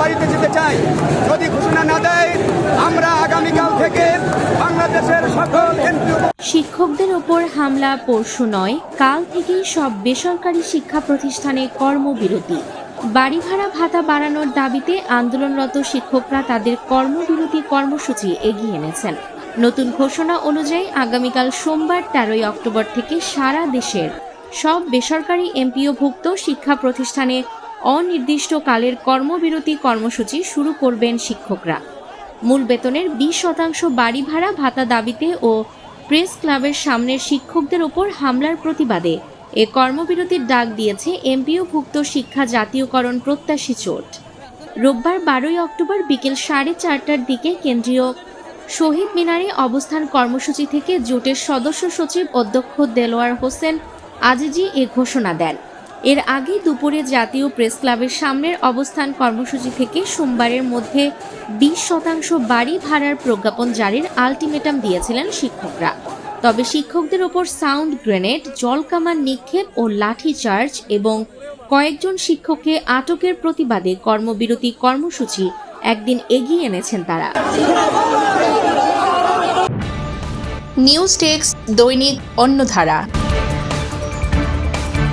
বাড়িতে যেতে চাই। যদি ঘোষণা না দেয়, আমরা আগামীকাল থেকে বাংলাদেশের সকল শিক্ষকদের ওপর হামলা পরশু নয়, কাল থেকেই সব বেসরকারি শিক্ষা প্রতিষ্ঠানে কর্মবিরতি। বাড়ি ভাড়া ভাতা বাড়ানোর দাবিতে আন্দোলনরত শিক্ষকরা তাদের কর্মবিরতি কর্মসূচি এগিয়ে এনেছেন। নতুন ঘোষণা অনুযায়ী আগামীকাল সোমবার তেরোই অক্টোবর থেকে সারা দেশের সব বেসরকারি এমপিওভুক্ত শিক্ষা প্রতিষ্ঠানে অনির্দিষ্টকালের কর্মবিরতি কর্মসূচি শুরু করবেন শিক্ষকরা। মূল বেতনের বিশ শতাংশ বাড়ি ভাড়া ভাতা দাবিতে ও প্রেস ক্লাবের সামনের শিক্ষকদের ওপর হামলার প্রতিবাদে এ কর্মবিরতির ডাক দিয়েছে এমপিওভুক্ত শিক্ষা জাতীয়করণ প্রত্যাশী চোট। রোববার বারোই অক্টোবর বিকেল সাড়ে চারটার দিকে কেন্দ্রীয় শহীদ মিনারে অবস্থান কর্মসূচি থেকে জোটের সদস্য সচিব অধ্যক্ষ দেলোয়ার হোসেন আজিজি এ ঘোষণা দেন। এর আগে দুপুরে জাতীয় প্রেস ক্লাবের সামনের অবস্থান কর্মসূচি থেকে সোমবারের মধ্যে বিশ শতাংশ বাড়ি ভাড়ার প্রজ্ঞাপন জারির আলটিমেটাম দিয়েছিলেন শিক্ষকরা। তবে শিক্ষকদের ওপর সাউন্ড গ্রেনেড, জলকামান নিক্ষেপ ও লাঠি চার্জ এবং কয়েকজন শিক্ষককে আটকের প্রতিবাদে কর্মবিরতি কর্মসূচি একদিন এগিয়ে এনেছেন তারা। নিউজ টেক্স দৈনিক অন্যধারা।